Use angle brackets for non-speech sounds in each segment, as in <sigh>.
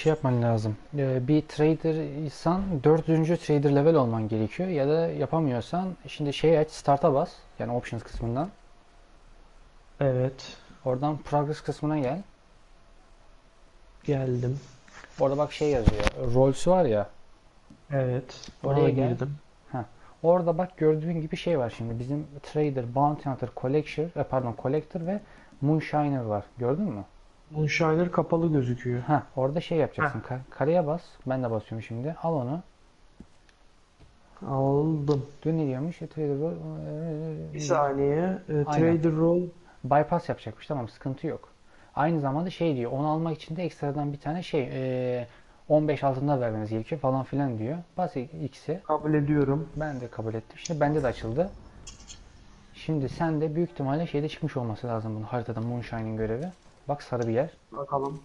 şey yapman lazım. Ee, bir trader'san 4. trader level olman gerekiyor ya da yapamıyorsan şimdi şey aç start'a bas yani options kısmından. Evet. Oradan progress kısmına gel. Geldim. Orada bak şey yazıyor. Roles var ya. Evet. Oraya gel. girdim. Orada bak gördüğün gibi şey var şimdi. Bizim trader, bounty hunter, collector, e, pardon collector ve moonshiner var. Gördün mü? Moonshiner kapalı gözüküyor. Ha, orada şey yapacaksın. Ka- kareye bas. Ben de basıyorum şimdi. Al onu. Aldım. Dün ne diyormuş? E, trader role- Bir saniye. Aynen. Trader role. bypass yapacakmış. Tamam sıkıntı yok. Aynı zamanda şey diyor. Onu almak için de ekstradan bir tane şey e, 15 altında vermeniz gerekiyor falan filan diyor. Bas X'e. Kabul ediyorum. Ben de kabul ettim. Şimdi bende de açıldı. Şimdi sen de büyük ihtimalle şeyde çıkmış olması lazım bunun haritada Moonshine'in görevi. Bak sarı bir yer. Bakalım.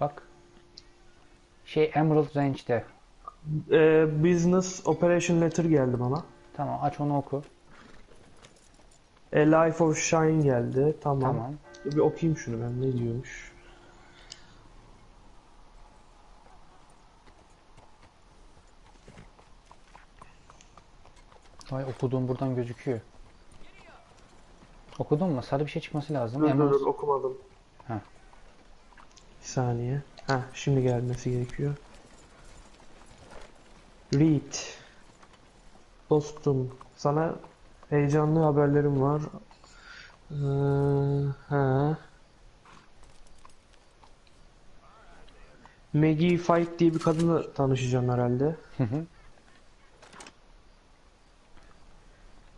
Bak. Şey Emerald Range'de. Ee, business Operation Letter geldi bana. Tamam aç onu oku. A Life of Shine geldi. Tamam. Tamam. Dur Bir okuyayım şunu ben ne diyormuş. Vay okuduğum buradan gözüküyor. Okudun mu? Sarı bir şey çıkması lazım. Dur dur okumadım. Heh. Bir saniye. Ha şimdi gelmesi gerekiyor. Read. Dostum sana heyecanlı haberlerim var. Ee, ha. Maggie Fight diye bir kadınla tanışacağım herhalde. Hı hı.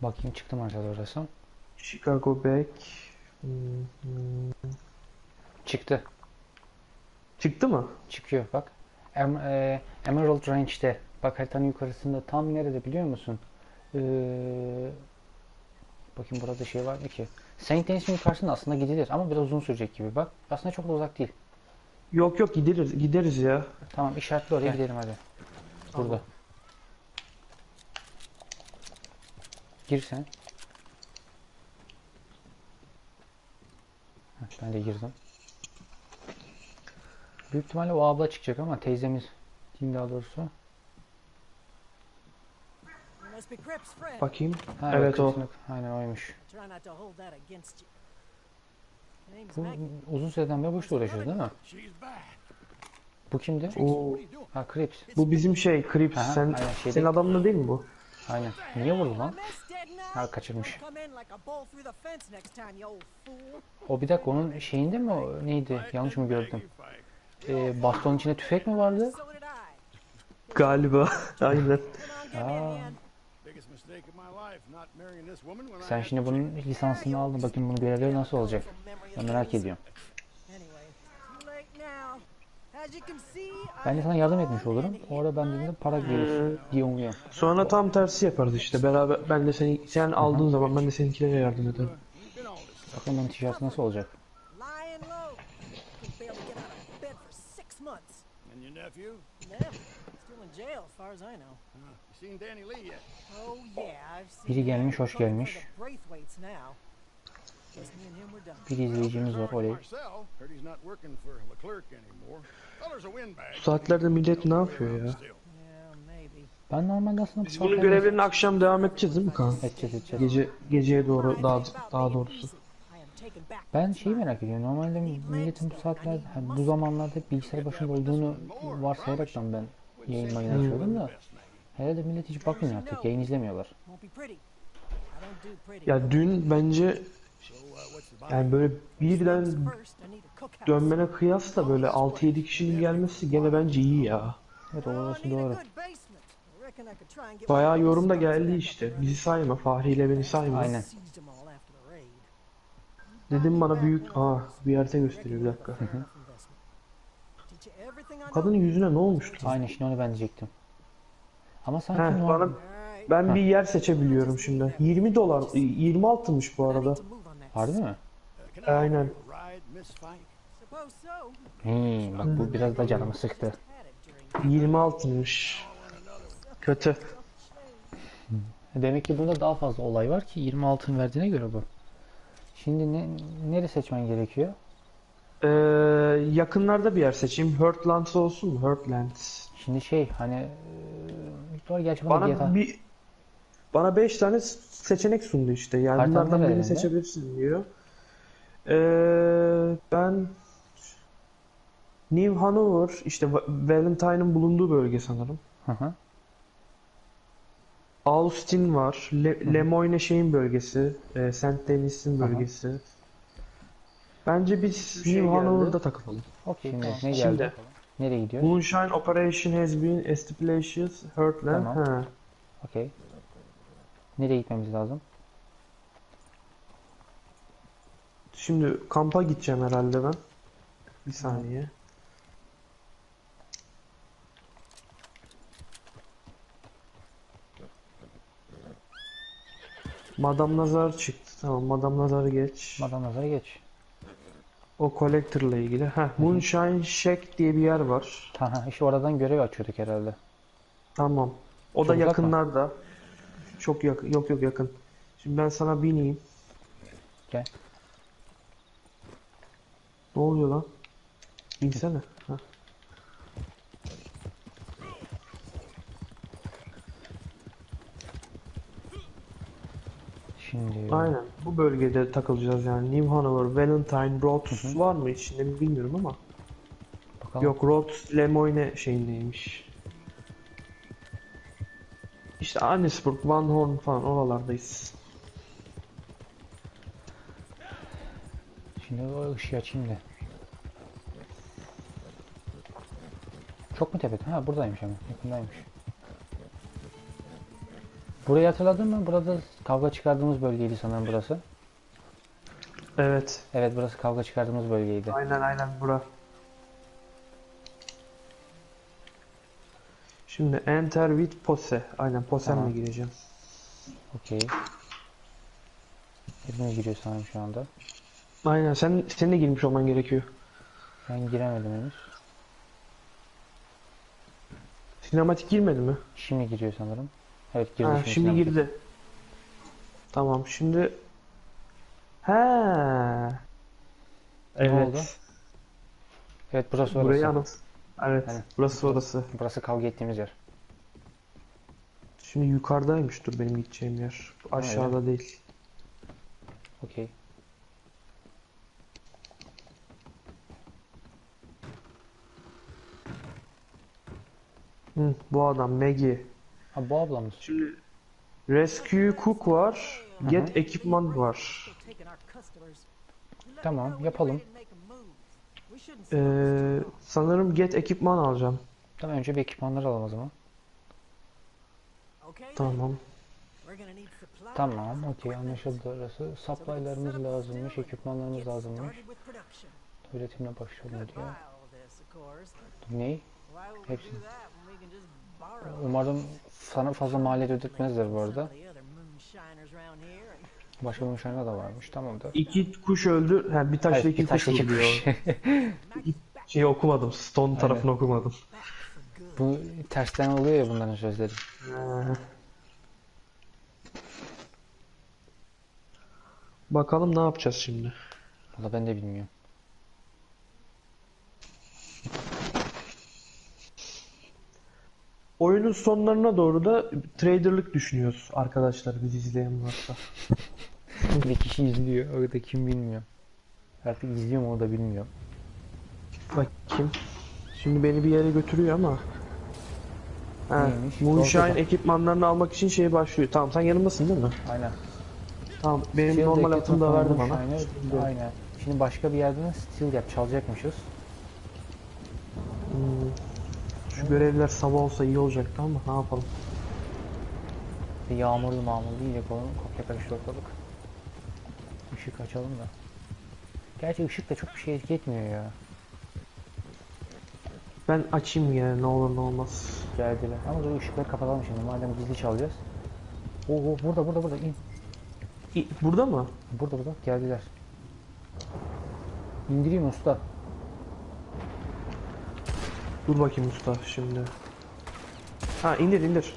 Bakayım çıktı mı acaba orası? Chicago Back. Hmm. Çıktı. Çıktı mı? Çıkıyor bak. Em, e, Emerald Range'de. Bak haritanın yukarısında tam nerede biliyor musun? Ee, bakayım burada şey var mı ki? Saint Denis'in yukarısında aslında gidilir ama biraz uzun sürecek gibi. Bak aslında çok da uzak değil. Yok yok gideriz gideriz ya. Tamam işaretli oraya Gel. gidelim hadi. Tamam. Burada. Gir sen. Ben de girdim. Büyük ihtimalle o abla çıkacak ama teyzemiz diyeyim daha doğrusu. Bakayım. Ha, Evet, o. Aynen oymuş. Bu uzun süreden beri bu işle uğraşıyoruz değil mi? Bu kimdi? O? Ha Crips. bu bizim şey Crips. Sen aynen, şeyde- senin adamın değil mi bu? Aynen. Niye vurdu lan? Ha kaçırmış. O bir dakika onun şeyinde mi o neydi? Yanlış mı gördüm? Ee, bastonun içinde tüfek mi vardı? Galiba. <laughs> Aynen. Aa. Sen şimdi bunun lisansını aldın. Bakayım bunun görevleri nasıl olacak? Ben merak ediyorum. Ben de sana yardım etmiş olurum. and Orada ben dediğimde para gelir diye umuyorum. Sonra tam tersi yaparız işte. Beraber ben de seni sen aldığın zaman ben de seninkilere yardım ederim. Bakalım bunun ticareti nasıl olacak? nephew? Still in jail as far as I know. You seen Danny Lee yet? Oh yeah, I've seen Biri gelmiş, hoş gelmiş. Bir izleyicimiz var oley. Bu saatlerde millet ne yapıyor ya? Ben normalde aslında Biz bunun görevlerini akşam devam edeceğiz değil mi Kaan? Edeceğiz edeceğiz. Gece geceye doğru daha daha doğrusu. Ben şeyi merak ediyorum. Normalde milletin bu saatlerde, hani bu zamanlarda bilgisayar başında olduğunu varsayaraktan ben yayın mayın açıyordum da herhalde millet hiç bakmıyor artık. Yayın izlemiyorlar. Ya dün bence Yani böyle birden dönmene kıyasla böyle 6-7 kişinin gelmesi gene bence iyi ya. Evet orası doğru. Bayağı yorum da geldi işte. Bizi sayma, Fahri ile beni sayma. Aynen. Dedim bana büyük... Aa bir harita gösteriyor bir dakika. Kadının yüzüne ne olmuştu? Aynen şimdi onu ben diyecektim. Ama sanki Heh, normal- bana ben bir yer seçebiliyorum şimdi. 20 dolar, 26'mış bu arada. Harbi mi? Aynen. Hmm, bak bu biraz da canımı sıktı. Had it during 26'mış. Kötü. Demek ki bunda daha fazla olay var ki 20 altın verdiğine göre bu. Şimdi ne, nere seçmen gerekiyor? Ee, yakınlarda bir yer seçeyim. Heartlands olsun mu? Heartlands. Şimdi şey hani e, doğru gerçi bana, GTA Bana bir bana 5 tane seçenek sundu işte. Yani Haritanın bunlardan birini seçebilirsin diyor. Ee, ben New Hanover işte Va- Valentine'ın bulunduğu bölge sanırım. Hı hı. Austin var. Le Lemoyne şeyin bölgesi. E, St. Denis'in bölgesi. Bence biz şey New. Hanover'da takılalım. Okey Şimdi tamam. Ne geldi? Şimdi Nereye gidiyor? Moonshine Operation has been established. Heartland. Tamam. Ha. Okey. Nereye gitmemiz lazım? Şimdi kampa gideceğim herhalde ben. Bir saniye. Madame Nazar çıktı. Tamam, Madame Nazar'ı geç. Madem nazara geç. O Collector'la ilgili. Heh, Moonshine Shack diye bir yer var. Tamam işte oradan görev açıyorduk herhalde. Tamam. O Çok da uzak mı? yakınlarda. Çok yakın. Yok yok yakın. Şimdi ben sana bineyim. Gel. Ne oluyor lan? Binsene. Ha. Şimdi Aynen. Bu bölgede takılacağız yani. New Hanover, Valentine, Rhodes var mı içinde bilmiyorum ama. bakalım. Yok Rhodes, Lemoyne şeyindeymiş. İşte Annesburg, Van Horn falan oralardayız. Şimdi o ışığı açayım da. Çok mu tepede? Ha buradaymış ama. Yakındaymış. Burayı hatırladın mı? Burada kavga çıkardığımız bölgeydi sanırım burası. Evet. Evet burası kavga çıkardığımız bölgeydi. Aynen aynen bura. Şimdi enter with pose. Aynen posemle Tamam. gireceğim. Okey. Hepimiz giriyor sanırım şu anda. Aynen sen senin de girmiş olman gerekiyor. Ben giremedim henüz. Sinematik girmedi mi? Şimdi giriyor sanırım. Evet girdi Ha, şimdi şimdi sinematik. girdi. Tamam şimdi He. Ne Evet. oldu? Evet burası orası. Burayı anlat. Evet, Aynen. burası orası. Burası kavga ettiğimiz yer. Şimdi yukarıdaymış dur benim gideceğim yer. Aşağıda değil. Okey. Hı, bu adam Maggie. Ha bu ablamız. Şimdi Rescue Cook var. Get ekipman var. Tamam, yapalım. Ee, sanırım get ekipman alacağım. Tamam önce bir ekipmanları alalım o zaman. Tamam. Tamam okey anlaşıldı orası. Supply'larımız lazımmış, ekipmanlarımız lazımmış. Üretimle başlayalım diyor. Ney? Hepsini. Umarım sana fazla maliyet ödetmezler bu arada. Başka müşahede da varmış. Tamamdır. İki kuş öldü. Ha, bir taşla Hayır, iki bir taş kuş iki kuş. <laughs> Şeyi okumadım. Stone tarafını okumadım. Bu tersten oluyor ya bunların sözleri. Bakalım ne yapacağız şimdi. Valla ben de bilmiyorum. Oyunun sonlarına doğru da traderlık düşünüyoruz arkadaşlar biz izleyen varsa. <laughs> Bir kişi izliyor. Orada kim bilmiyor. Artık izliyor mu o da bilmiyor. Bakayım. Şimdi beni bir yere götürüyor ama. Ha, Neymiş? Moonshine Doğru. ekipmanlarını almak için şey başlıyor. Tamam sen yanımdasın değil mi? Aynen. Tamam benim Shield normal atımı da verdi bana. Aynen. Aynen. Şimdi başka bir yerden steal yap çalacakmışız. Hmm. Şu görevler sabah olsa iyi olacaktı ama ne yapalım. Bir yağmurlu mağmurlu iyice kopya karıştı ortalık. Işık açalım da. Gerçi ışık da çok bir şey etki etmiyor ya. Ben açayım yine ne olur ne olmaz. Geldiler. Ama dur ışıkları kapatalım şimdi. Madem gizli çalacağız. Oo, oo, burada burada burada in. İ- Burada mı? Burada burada geldiler. İndireyim usta. Dur bakayım usta şimdi. Ha indir indir.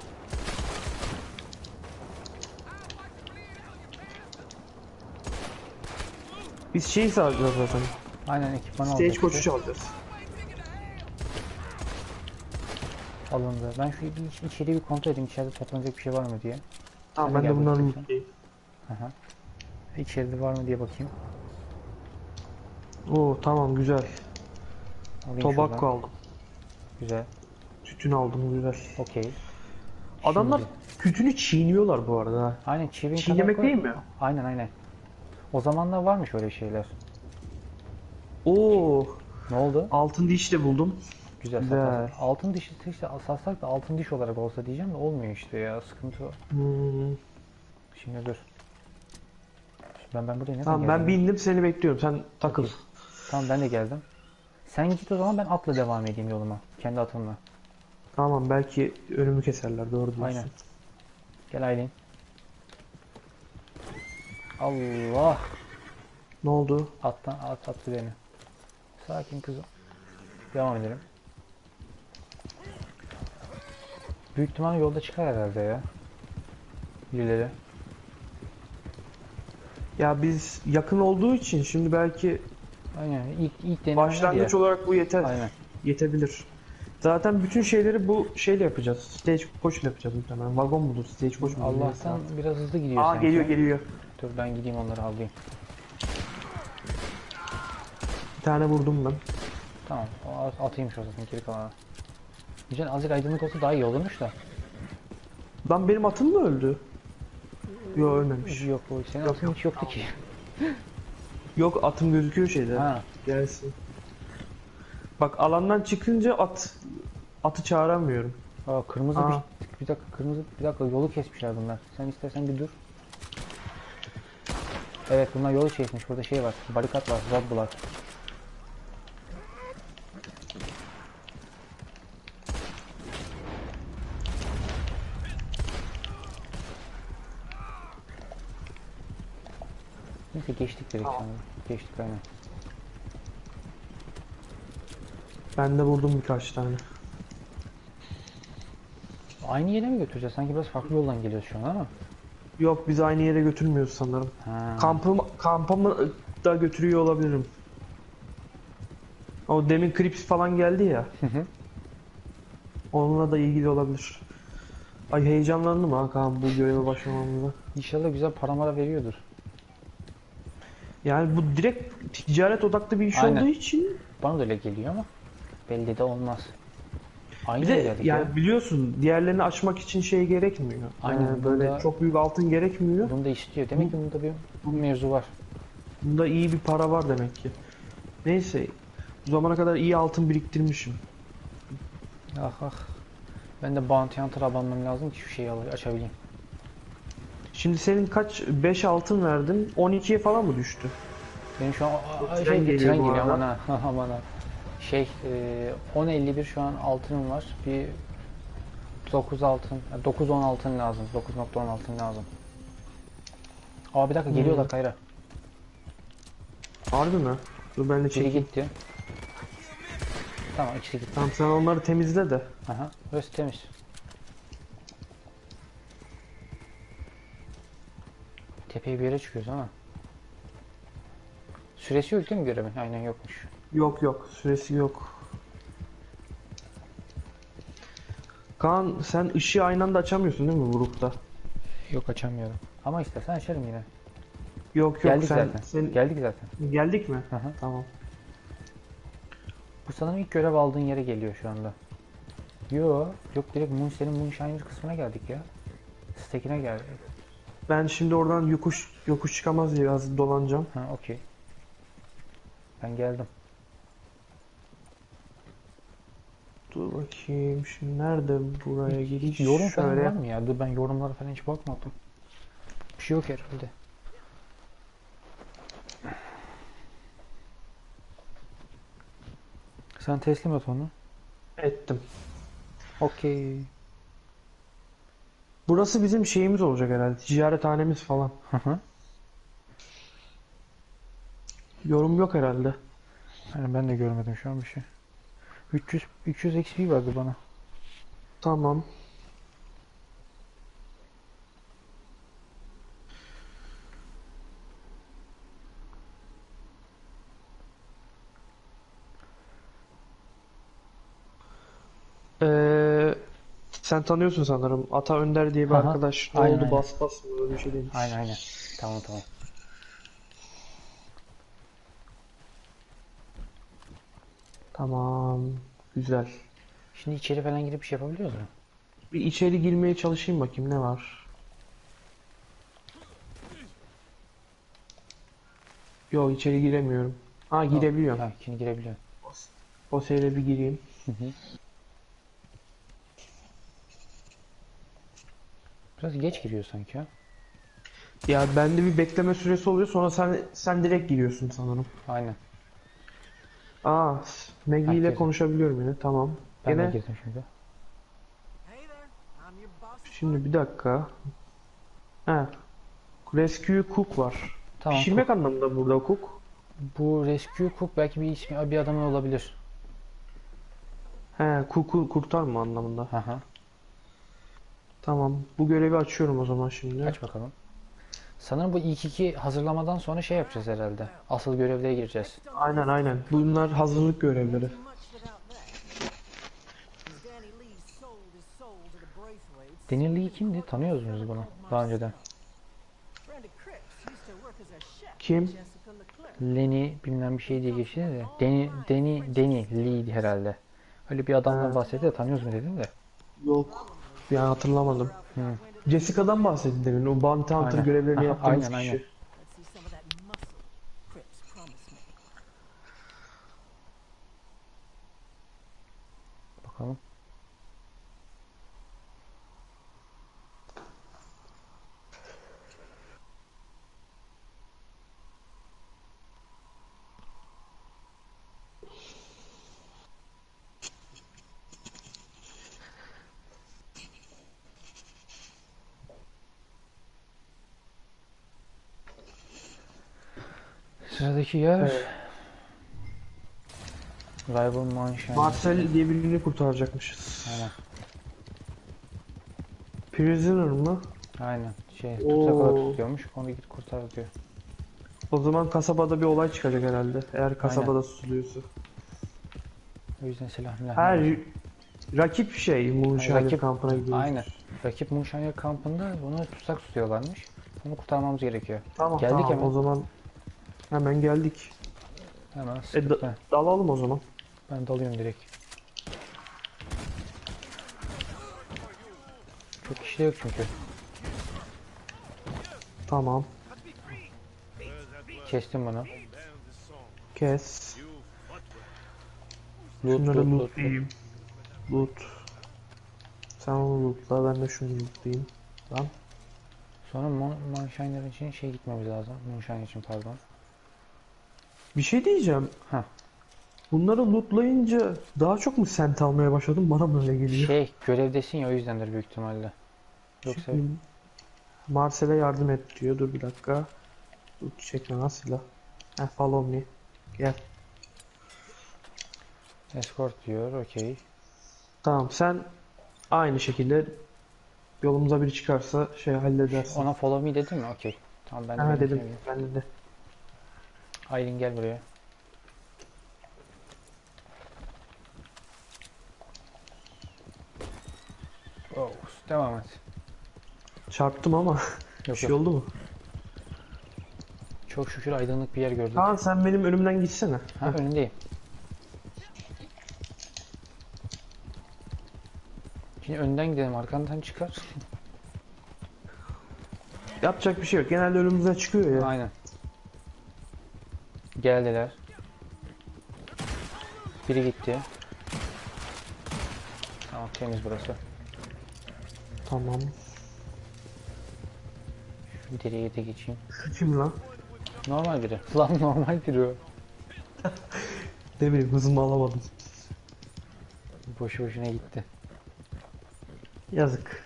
Biz şeyi sağlayacağız zaten. Aynen ekipman Stage alacak koçu çalacağız. Alındı. Ben şu iç- içeriği bir kontrol edeyim. İçeride toplanacak bir şey var mı diye. Tamam ben de gel bunları bakayım. mutluyum. Aha. İçeride var mı diye bakayım. Oo tamam güzel. Alayım Tobacco şuradan. aldım. Güzel. Tütün aldım güzel. Okey. Adamlar Şimdi- tütünü çiğniyorlar bu arada. Aynen çivin Çiğnemek değil mi? Aynen aynen. O zamanlar varmış öyle şeyler. Oo Ne oldu? altın diş de buldum. Güzel. Güzel. satarsak. Altın diş işte satsak da altın diş olarak olsa diyeceğim de olmuyor işte ya. Sıkıntı o. Hmm. Şimdi dur. Şimdi ben ben buraya ne Tamam ben bindim seni bekliyorum. Sen takıl. Tamam ben de geldim. Sen git o zaman ben atla devam edeyim yoluma. Kendi atımla. Tamam belki önümü keserler doğru diyorsun. Aynen. Gel Aylin. Allah. Ne oldu? Attan at attı beni. Sakin kızım. Devam edelim. Büyük ihtimalle yolda çıkar herhalde ya. Birileri. Ya biz yakın olduğu için şimdi belki Aynen ilk ilk deneme başlangıç ya. olarak bu yeter. Aynen. Yetebilir. Zaten bütün şeyleri bu şeyle yapacağız. Stage coach ile yapacağız muhtemelen. Vagon mudur? Stage coach neyse Allah'tan biraz hızlı gidiyor Aa sanki. geliyor geliyor. Dur ben gideyim onları alayım. Bir tane vurdum ben. Tamam atayım şu zaten geri kalanı. Güzel azıcık aydınlık olsa daha iyi olurmuş da. Lan benim atım mı öldü? Yok ölmemiş. Yok o senin Yok, atın hiç yoktu ki. Yok atım gözüküyor şeyde. Ha. Gelsin. Bak alandan çıkınca at atı çağıramıyorum. Aa, kırmızı Aa. bir, bir dakika kırmızı bir dakika yolu kesmişler bunlar. Sen istersen bir dur. Evet bunlar yolu kesmiş. Burada şey var. Barikat var. Roadblock. Neyse geçtik direkt Tamam. sanırım. Geçtik aynen. Ben de vurdum birkaç tane. Aynı yere mi götüreceğiz? Sanki biraz farklı yoldan geliyoruz şu an ama. Yok biz aynı yere götürmüyoruz sanırım. Ha. Kampım, kampımı da götürüyor olabilirim. O demin Crips falan geldi ya. Hı hı. Onunla da ilgili olabilir. Ay heyecanlandım ha Kaan bu göreve başlamamıza. İnşallah güzel paramara veriyordur. Yani bu direkt ticaret odaklı bir iş Aynen. olduğu için Bana da öyle geliyor ama belli de olmaz. Aynı bir de geldik ya. yani biliyorsun diğerlerini açmak için şey gerekmiyor. Aynen, Ee, böyle bunda- çok büyük altın gerekmiyor. Bunu da istiyor. Demek ki bunda bir bu mevzu var. Bunda iyi bir para var demek ki. Neyse bu zamana kadar iyi altın biriktirmişim. Ah ah. Ben de Bounty Hunter abanmam lazım ki şu şeyi açabileyim. Şimdi senin kaç 5 altın verdin 12'ye falan mı düştü? Benim şu an aa, Tren şey geliyor tren geliyor arada. aman ha. <laughs> aman ha. Şey e, 10.51 şu an altınım var. Bir 9 altın, 9-10 altın lazım. 9.10 altın lazım. Aa bir dakika geliyorlar Hmm. Kayra. Harbi mi? Dur ben de çekeyim. gitti. Tamam ikisi gitti. Tamam sen onları temizle de. Aha, burası temiz. Tepeye bir yere çıkıyoruz ama. Süresi yok değil mi görevin? Aynen yokmuş. Yok yok süresi yok. Kaan sen ışığı aynı anda açamıyorsun değil mi grupta? Yok açamıyorum. Ama istersen açarım yine. Yok yok Geldik sen, zaten. sen Geldik zaten. geldik mi? Aha. Tamam. Bu sanırım ilk görev aldığın yere geliyor şu anda. Yo, yok direkt Moon, senin Moonshiner kısmına geldik ya. Stack'ine geldik. Ben şimdi oradan yokuş yokuş çıkamaz diye biraz dolanacağım. Ha, okey. Ben geldim. Dur bakayım şimdi nerede buraya giriş? Hiç yorum falan Şöyle. var mı ya? Dur ben yorumlara falan hiç bakmadım. Bir şey yok herhalde. Sen teslim et onu. ettim. Okey. Burası bizim şeyimiz olacak herhalde. Ticarethanemiz falan. Hı hı. Yorum yok herhalde. Yani ben de görmedim şu an bir şey. 300 300 XP verdi bana. Tamam. Ee, sen tanıyorsun sanırım. Ata Önder diye bir Aha. arkadaş. Ne aynen, oldu aynen. bas bas mı? Öyle bir şey demiş. Aynen aynen. Tamam tamam. Tamam. Güzel. Şimdi içeri falan girip bir şey yapabiliyoruz mu? Bir içeri girmeye çalışayım bakayım ne var. Yok içeri giremiyorum. Ha girebiliyorum. Ha, şimdi girebiliyor. O seyre bir gireyim. Hı hı. Biraz geç giriyor sanki ha. Ya bende bir bekleme süresi oluyor sonra sen sen direkt giriyorsun sanırım. Aynen. Aa, Maggie ile Herkes- konuşabiliyorum yine. Tamam. Ben de Gene girdim şimdi. Şimdi bir dakika. Ha. Rescue Cook var. Tamam. Pişirmek anlamında burada Cook. Bu Rescue Cook belki bir ismi bir adamın olabilir. He, Cook'u kurtarma anlamında. Aha. Tamam. Bu görevi açıyorum o zaman şimdi. Aç bakalım. Sanırım bu ilk iki hazırlamadan sonra şey yapacağız herhalde. Asıl görevlere gireceğiz. Aynen aynen. Bunlar hazırlık görevleri. Danny Lee kimdi? Tanıyoruz biz bunu daha önceden. Kim? Lenny bilmem bir şey diye geçti de. Danny, Danny, Danny Lee herhalde. Öyle bir adamdan bahsetti de tanıyoruz mu dedim de. Yok. Yani hatırlamadım. Hı. Jessica'dan bahsedin demin. O Bounty Hunter Aynen. görevlerini Aha, yaptığımız aynen, kişi. aynen. Sıradaki yer Evet. Rival Mansion. Marcel diye birini kurtaracakmışız. Aynen. Prisoner mı? Aynen. Şey Oo. tutsak olarak tutuyormuş. Onu git kurtar diyor. O zaman kasabada bir olay çıkacak herhalde. Eğer kasabada susuluyorsa. O yüzden silah milah. Her rakip şey Moonshiner rakip- kampına gidiyor. Aynen. Rakip Moonshiner kampında bunu tutsak tutuyorlarmış. Onu kurtarmamız gerekiyor. Tamam Geldik tamam hemen. o zaman hemen geldik. Hemen E, sıkıntı. da- dalalım o zaman. Ben dalıyorum direkt. Çok kişi yok çünkü. Tamam. Kestim bunu. Kes. Loot Şunları loot loot. loot. lootlayayım. Loot. Sen onu lootla ben de şunu lootlayayım. Lan. Sonra Mon Moonshine'lar için şey gitmemiz lazım. Moonshine için pardon. Bir şey diyeceğim. Heh. Bunları lootlayınca daha çok mu sent almaya başladım? Bana böyle geliyor. Şey görevdesin ya o yüzdendir büyük ihtimalle. Yoksa Şimdi Marcel'e yardım et diyor. Dur bir dakika. Loot çekme nasıl la? Heh, follow me. Gel. escort diyor. Okey. Tamam sen aynı şekilde yolumuza biri çıkarsa şey halledersin. Ona follow me dedim mi? Okey. Tamam ben de Ha dedim. Ben de. Aylin gel buraya. Oh, devam et. Çarptım ama <laughs> bir Yok şey yok. oldu mu? Çok şükür aydınlık bir yer gördük. Kaan sen benim önümden gitsene. Ha önündeyim. Şimdi önden gidelim arkandan çıkar. Yapacak bir şey yok. Genelde önümüze çıkıyor ya. Aynen. Geldiler. Biri gitti. Tamam temiz burası. Tamam. Şu direğe de geçeyim. Şu kim lan? Normal biri. <laughs> Lan normal biri o. Ne bileyim hızımı alamadım. Boşu boşuna gitti. Yazık.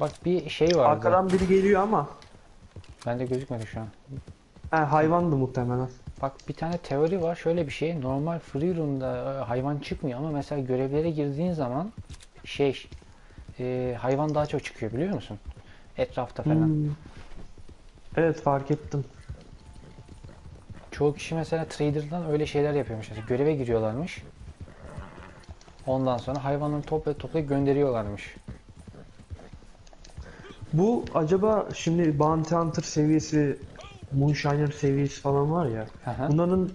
Bak bir şey vardı. Arkadan biri geliyor ama. Bende gözükmedi şu an. Ha hayvandı muhtemelen. Bak bir tane teori var. Şöyle bir şey. Normal free roam'da e, hayvan çıkmıyor ama mesela görevlere girdiğin zaman şey e, hayvan daha çok çıkıyor biliyor musun? Etrafta falan. Hmm. Evet fark ettim. Çoğu kişi mesela trader'dan öyle şeyler yapıyormuş. Mesela göreve giriyorlarmış. Ondan sonra hayvanları toplayıp toplayıp gönderiyorlarmış. Bu acaba şimdi Bounty Hunter seviyesi, Moonshiner seviyesi falan var ya. Hı. Bunların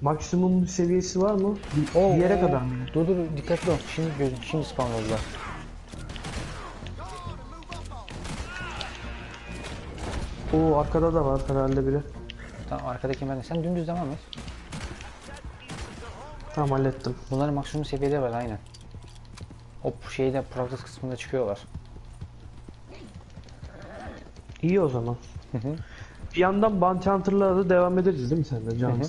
maksimum seviyesi var mı? Bir, Oo, bir yere oo. kadar mı? Dur dur dikkatli ol. Şimdi göz, şimdi spawn oldular. Oo arkada da var herhalde biri. Tamam arkadaki ben de. Sen dümdüz devam et. Tamam hallettim. Bunların maksimum seviyede var aynen. O şeyde progress kısmında çıkıyorlar. İyi o zaman. Hı hı. Bir yandan Bounty Hunter'lara da devam ederiz değil mi sen de? Hı Canı hı.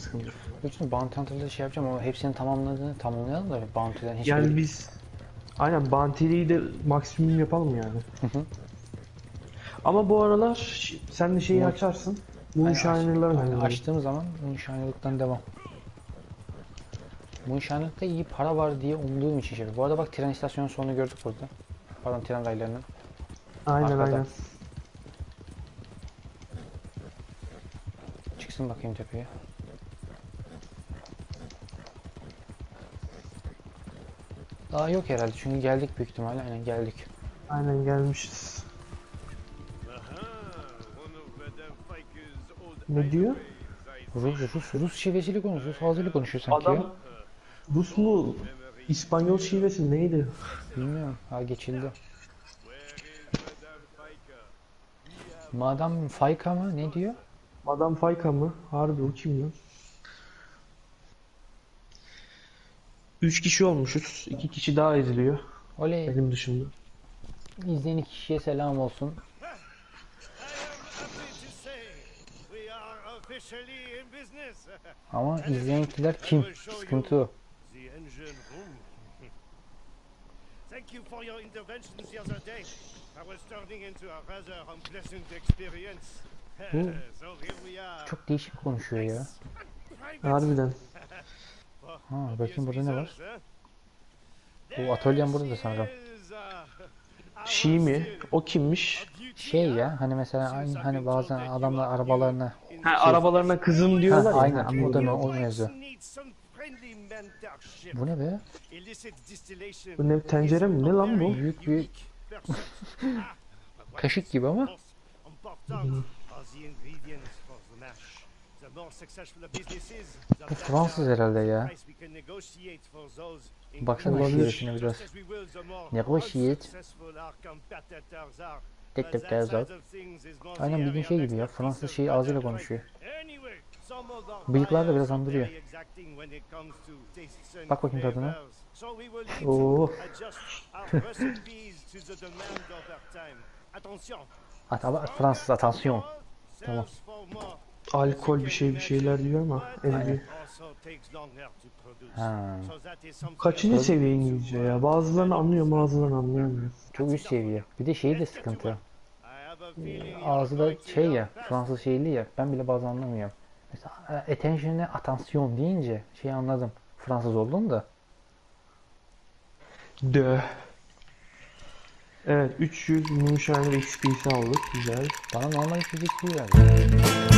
Bütün Bounty Hunter'da şey yapacağım ama hepsini tamamladığını tamamlayalım da Bounty'den hiç Yani biz aynen Bounty'liyi de maksimum yapalım yani. Hı hı. Ama bu aralar ş- sen de şeyi Moon- açarsın. Aynen, oynayalım. açtığım zaman Moonshiner'lıktan devam. Moonshiner'lıkta iyi para var diye umduğum için şey. Bu arada bak tren istasyonu sonunu gördük burada. Pardon tren raylarının. Aynen arkada. aynen. Çıksın bakayım tepeye. Daha yok herhalde çünkü geldik büyük ihtimalle. Aynen geldik. Aynen gelmişiz. Ne diyor? Rus, Rus, Rus şivesiyle konuşuyor, Rus ağzıyla konuşuyor sanki ya. Adam Rus mu? İspanyol şivesi neydi? Bilmiyorum. Ha geçildi. Madam Fayka mı? Ne diyor? Adam Fayka mı? Harbi o kim lan? Üç kişi olmuşuz. iki kişi daha izliyor. Oley. Benim dışımda. İzleyen iki kişiye selam olsun. Ama izleyenkiler kim? Sıkıntı o. Thank you for your interventions the other day. I was turning into a rather unpleasant experience. Bu çok değişik konuşuyor ya. Harbiden. Ha bakayım burada ne var? Bu atölyem burada sanırım. Şii mi? O kimmiş? Şey ya hani mesela aynı hani bazen adamlar arabalarına Ha arabalarına kızım diyorlar Ha, ya. aynen, da anladım. o mevzu. Bu ne be? Bu ne tencere mi? Ne lan bu? Büyük bir <laughs> kaşık gibi ama Bu Fransız herhalde ya. Baksana Olabilir. şivesine biraz. Negotiate. Tek tek the Aynen bildiğin şey gibi ya. Fransız şeyi ağzıyla konuşuyor. Bıyıklar da biraz andırıyor. Bak bakayım tadına. Oo. At, ama Fransız atansiyon. Tamam. Alkol bir şey bir şeyler diyor ama produce. Ha, Kaçıncı seviye İngilizce ya? Bazılarını anlıyorum bazılarını anlayamıyorum. çok üst seviye. Bir de şeyi de sıkıntı. You're Ağzı da şey ya. Fransız şeyli ya. Ben bile bazen anlamıyorum. Mesela e, attention'e atansiyon deyince şey anladım. Fransız oldum da. Dö. Evet 300 Moonshiner XP'si aldık. Güzel. Bana normal bir fizik verdi.